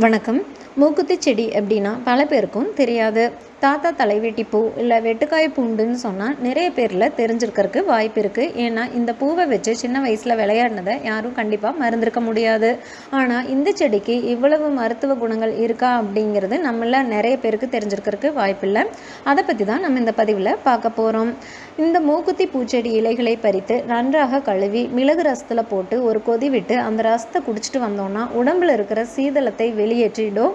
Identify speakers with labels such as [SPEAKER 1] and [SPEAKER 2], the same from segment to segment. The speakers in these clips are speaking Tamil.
[SPEAKER 1] வணக்கம். மூக்குத்தி செடி அப்படின்னா பல பேருக்கும் தெரியாது. தாத்தா தலைவெட்டி பூ இல்லை வெட்டுக்காய் பூண்டுன்னு சொன்னால் நிறைய பேரில் தெரிஞ்சிருக்கிறதுக்கு வாய்ப்பு இருக்குது ஏன்னா இந்த பூவை வச்சு சின்ன வயசில் விளையாடினதை யாரும் கண்டிப்பாக மறந்துருக்க முடியாது. ஆனால் இந்த செடிக்கு இவ்வளவு மருத்துவ குணங்கள் இருக்கா அப்படிங்கிறது நம்மள நிறைய பேருக்கு தெரிஞ்சிருக்கிறதுக்கு வாய்ப்பில்லை அதை பற்றி தான் நம்ம இந்த பதிவில் பார்க்க போகிறோம் இந்த மூக்குத்தி பூச்செடி இலைகளை பறித்து நன்றாக கழுவி மிளகு ரசத்தில் போட்டு ஒரு கொதி விட்டு அந்த ரசத்தை குடிச்சிட்டு வந்தோம்னா உடம்புல இருக்கிற சீதளத்தை வெளியேற்றிடும்.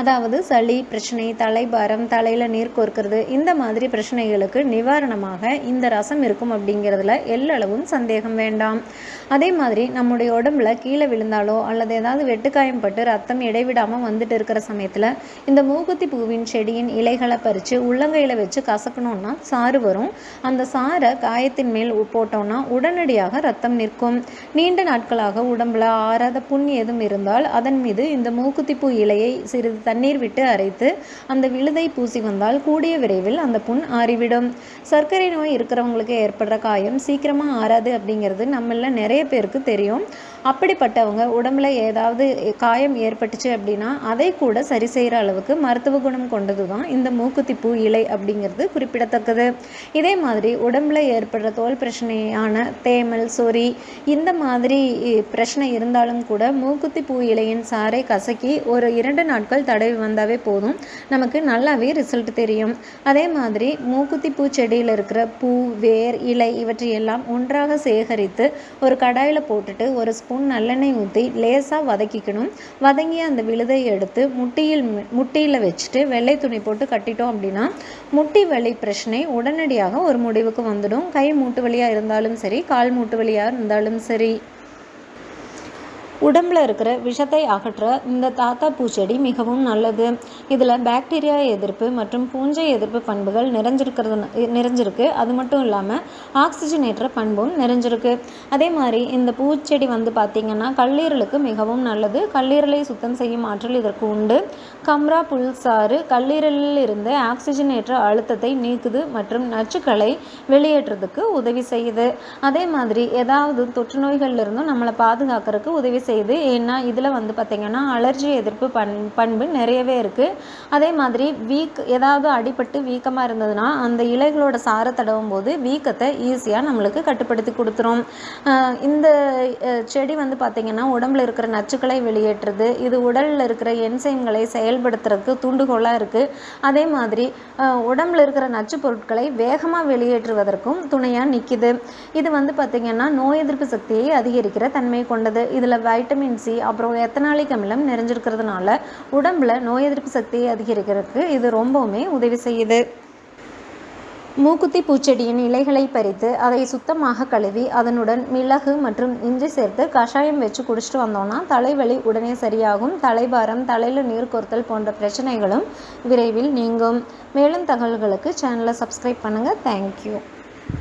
[SPEAKER 1] அதாவது சளி பிரச்சனை தலைபாரம் தலையில் நீர் கோர்க்கிறது இந்த மாதிரி பிரச்சனைகளுக்கு நிவாரணமாக இந்த ரசம் இருக்கும் அப்படிங்கிறதுல எல்லளவும் சந்தேகம் வேண்டாம். அதே மாதிரி நம்முடைய உடம்புல கீழே விழுந்தாலோ அல்லது ஏதாவது வெட்டுக்காயம் பட்டு ரத்தம் இடைவிடாமல் வந்துட்டு இருக்கிற சமயத்தில் இந்த மூக்குத்தி பூவின் செடியின் இலைகளை பறித்து உள்ளங்கையில் வச்சு கசக்கணும்னா சாறு வரும். அந்த சாரை காயத்தின் மேல் போட்டோம்னா உடனடியாக ரத்தம் நிற்கும். நீண்ட நாட்களாக உடம்புல ஆறாத புண் ஏதும் இருந்தால் அதன் மீது இந்த மூக்குத்தி பூ இலையை சிறிது தண்ணீர் விட்டு அரைத்து அந்த விழுதை பூசி வந்தால் கூடிய விரைவில் அந்த புண் ஆறிவிடும். சர்க்கரை நோய் இருக்கிறவங்களுக்கு ஏற்படுற காயம் சீக்கிரமாக ஆறாது அப்படிங்கிறது நம்மள நிறைய பேருக்கு தெரியும். அப்படிப்பட்டவங்க உடம்புல ஏதாவது காயம் ஏற்பட்டுச்சு அப்படின்னா அதை கூட சரி செய்கிற அளவுக்கு மருத்துவ குணம் கொண்டது தான் இந்த மூக்குத்தி பூ இலை அப்படிங்கிறது குறிப்பிடத்தக்கது. இதே மாதிரி உடம்புல ஏற்படுற தோல் பிரச்சனையான தேமல் சொறி இந்த மாதிரி பிரச்சனை இருந்தாலும் கூட மூக்குத்தி பூ இலையின் சாறை கசக்கி ஒரு இரண்டு நாட்கள் தடவி வந்தாவே போதும். நமக்கு நல்லாவே ரிசல்ட் தெரியும். அதே மாதிரி மூக்குத்தி பூ செடியில் இருக்கிற பூ வேர் இலை இவற்றையெல்லாம் ஒன்றாக சேகரித்து ஒரு கடாயில் போட்டுட்டு ஒரு ஸ்பூன் நல்லெண்ணெய் ஊற்றி லேசாக வதக்கிக்கணும். வதங்கி அந்த விழுதை எடுத்து முட்டியில் முட்டியில் வச்சுட்டு வெள்ளை துணி போட்டு கட்டிட்டோம் அப்படின்னா முட்டி வலி பிரச்சனை உடனடியாக ஒரு முடிவுக்கு வந்துடும். கை மூட்டு வலியாக இருந்தாலும் சரி கால் மூட்டு வலியாக இருந்தாலும் சரி. உடம்பில் இருக்கிற விஷத்தை அகற்ற இந்த தாத்தா பூச்செடி மிகவும் நல்லது. இதில் பாக்டீரியா எதிர்ப்பு மற்றும் பூஞ்சை எதிர்ப்பு பண்புகள் நிறைஞ்சிருக்கிறது நிறைஞ்சிருக்கு. அது மட்டும் இல்லாமல் ஆக்சிஜனேற்ற பண்பும் நிறைஞ்சிருக்கு. அதே மாதிரி இந்த பூச்செடி வந்து பார்த்திங்கன்னா கல்லீரலுக்கு மிகவும் நல்லது. கல்லீரலை சுத்தம் செய்யும் ஆற்றல் இதற்கு உண்டு. கம்ரா புல்சாறு கல்லீரலில் இருந்து ஆக்சிஜனேற்ற அழுத்தத்தை நீக்குது மற்றும் நச்சுக்களை வெளியேற்றுறதுக்கு உதவி செய்யுது. அதே மாதிரி ஏதாவது தொற்று நோய்கள்லேருந்தும் நம்மளை பாதுகாக்கிறதுக்கு உதவி செய்யுது ஏன்னா இதில் வந்து பார்த்திங்கன்னா அலர்ஜி எதிர்ப்பு பண் பண்பு நிறையவே இருக்குது அதே மாதிரி வீக் ஏதாவது அடிபட்டு வீக்கமாக இருந்ததுன்னா அந்த இலைகளோட சாரை தடவும் போது வீக்கத்தை ஈஸியாக நம்மளுக்கு கட்டுப்படுத்தி கொடுத்துரும். இந்த செடி வந்து பார்த்திங்கன்னா உடம்புல இருக்கிற நச்சுக்களை வெளியேற்றுறது இது உடலில் இருக்கிற என்சைம்களை செயல்படுத்துறதுக்கு தூண்டுகோலாக இருக்குது அதே மாதிரி உடம்புல இருக்கிற நச்சு பொருட்களை வேகமாக வெளியேற்றுவதற்கும் துணையாக நிற்கிது இது வந்து பார்த்திங்கன்னா நோய் எதிர்ப்பு சக்தியை அதிகரிக்கிற தன்மை கொண்டது. இதில் வைட்டமின் சி அப்புறம் எத்தனாலிக் அமிலம் நிறைஞ்சிருக்கிறதுனால உடம்புல நோய் எதிர்ப்பு சக்தியை அதிகரிக்கிறதுக்கு இது ரொம்பவுமே உதவி செய்யுது. மூக்குத்தி பூச்செடியின் இலைகளை பறித்து அதை சுத்தமாக கழுவி அதனுடன் மிளகு மற்றும் இஞ்சி சேர்த்து கஷாயம் வச்சு குடிச்சிட்டு வந்தோம்னா தலைவலி உடனே சரியாகும். தலைபாரம் தலையில் நீர் கோர்த்தல் போன்ற பிரச்சனைகளும் விரைவில் நீங்கும். மேலும் தகவல்களுக்கு சேனலை சப்ஸ்கிரைப் பண்ணுங்கள் தேங்க்யூ